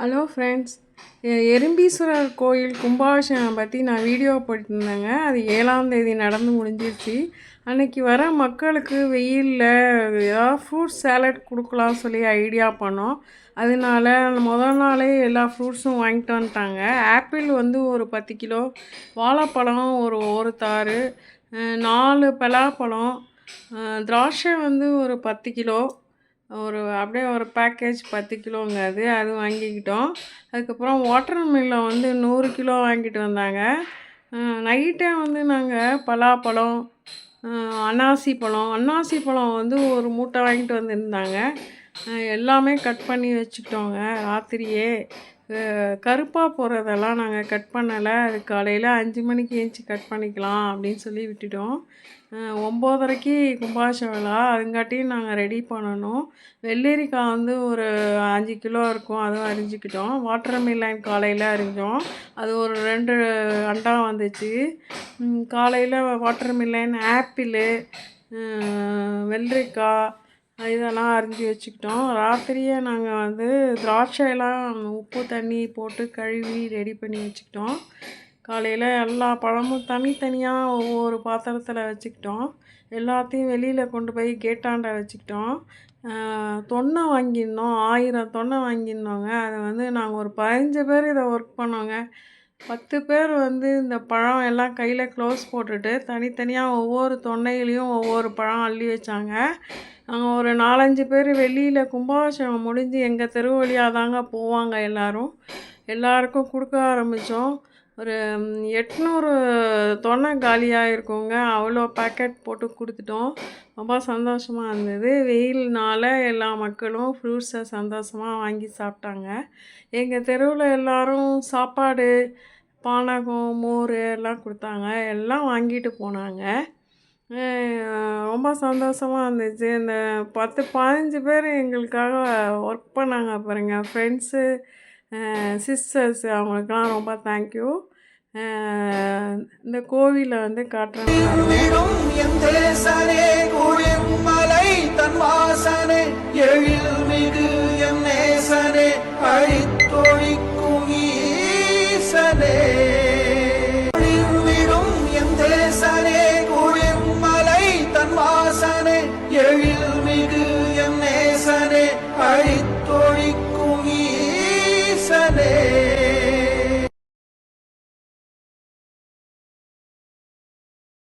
Hello friends Erumbeeswarar கோயில் கும்பாபிஷேகம் பற்றி நான் வீடியோ போட்டிருந்தேங்க. அது ஏழாம் தேதி நடந்து முடிஞ்சிருச்சு. அன்னைக்கு வர மக்களுக்கு வெயிலில் ஏதாவது ஃப்ரூட் சேலட் கொடுக்கலாம் சொல்லி ஐடியா பண்ணோம். அதனால முதல் நாளே எல்லா ஃப்ரூட்ஸும் வாங்கிட்டு வந்துட்டாங்க. ஆப்பிள் வந்து ஒரு பத்து கிலோ வாழைப்பழம் ஒரு ஒரு தாறு நாலு பலாப்பழம் திராட்சை வந்து ஒரு பத்து கிலோ ஒரு அப்படியே ஒரு பேக்கேஜ் பத்து கிலோங்க அது. அது வாங்கிக்கிட்டோம். அதுக்கப்புறம் வாட்டர் மில்லை வந்து நூறு கிலோ வாங்கிட்டு வந்தாங்க. நைட்டே வந்து நாங்கள் பலாப்பழம் அன்னாசி பழம் அன்னாசி பழம் வந்து ஒரு மூட்டை வாங்கிட்டு வந்திருந்தாங்க. எல்லாமே கட் பண்ணி வச்சுக்கிட்டோங்க. ராத்திரியே கருப்பாக போகிறதெல்லாம் நாங்கள் கட் பண்ணலை. அது காலையில் அஞ்சு மணிக்கு ஏஞ்சி கட் பண்ணிக்கலாம் அப்படின்னு சொல்லி விட்டுட்டோம். ஒம்போதரைக்கு கும்பாபிஷேகம் விழா. அதுங்காட்டியும் நாங்கள் ரெடி பண்ணணும். வெள்ளரிக்காய் வந்து ஒரு அஞ்சு கிலோ இருக்கும். அதுவும் அரிஞ்சிக்கிட்டோம். வாட்டர் மில்லன் காலையில் அரிஞ்சோம். அது ஒரு ரெண்டு அண்டா வந்துச்சு. காலையில் வாட்டர் மில்லன் ஆப்பிளு வெள்ளரிக்காய் இதெல்லாம் அரிஞ்சு வச்சுக்கிட்டோம். ராத்திரியே நாங்கள் வந்து திராட்சையெல்லாம் உப்பு தண்ணி போட்டு கழுவி ரெடி பண்ணி வச்சுக்கிட்டோம். காலையில் எல்லா பழமும் தனித்தனியாக ஒவ்வொரு பாத்திரத்தில் வச்சுக்கிட்டோம். எல்லாத்தையும் வெளியில் கொண்டு போய் கேட்டாண்ட வச்சுக்கிட்டோம். தொன்னை வாங்கியிருந்தோம். ஆயிரம் தொன்னை வாங்கியிருந்தோங்க. அதை வந்து நாங்கள் ஒரு பதினஞ்சு பேர் இதை ஒர்க் பண்ணோங்க. பத்து பேர் வந்து இந்த பழம் எல்லாம் கையில் க்ளோஸ் போட்டுட்டு தனித்தனியாக ஒவ்வொரு தொண்டையிலையும் ஒவ்வொரு பழம் அள்ளி வச்சாங்க. நாங்கள் ஒரு நாலஞ்சு பேர் வெளியில் கும்பாபிஷேகம் முடிஞ்சு எங்கள் தெரு வழியாக தாங்க போவாங்க எல்லோரும். எல்லாருக்கும் கொடுக்க ஆரம்பித்தோம் ஒரு எட்நூறு தொன்னை காலியாக இருக்குங்க அவ்வளோ பேக்கெட் போட்டு கொடுத்துட்டோம். ரொம்ப சந்தோஷமாக இருந்தது. வெயில்னால எல்லா மக்களும் ஃப்ரூட்ஸை சந்தோஷமாக வாங்கி சாப்பிட்டாங்க. எங்கள் தெருவில் எல்லாரும் சாப்பாடு பானகம் மோர் எல்லாம் கொடுத்தாங்க. எல்லாம் வாங்கிட்டு போனாங்க. ரொம்ப சந்தோஷமாக இருந்துச்சு. இந்த பத்து பதினஞ்சு பேர் எங்களுக்காக ஒர்க் பண்ணாங்க பாருங்கள் ஃப்ரெண்ட்ஸு சிஸ்டர்ஸ் அவங்களுக்கெல்லாம் ரொம்ப தேங்க்யூ இந்த கோவிலை வந்து காட்டுறேன்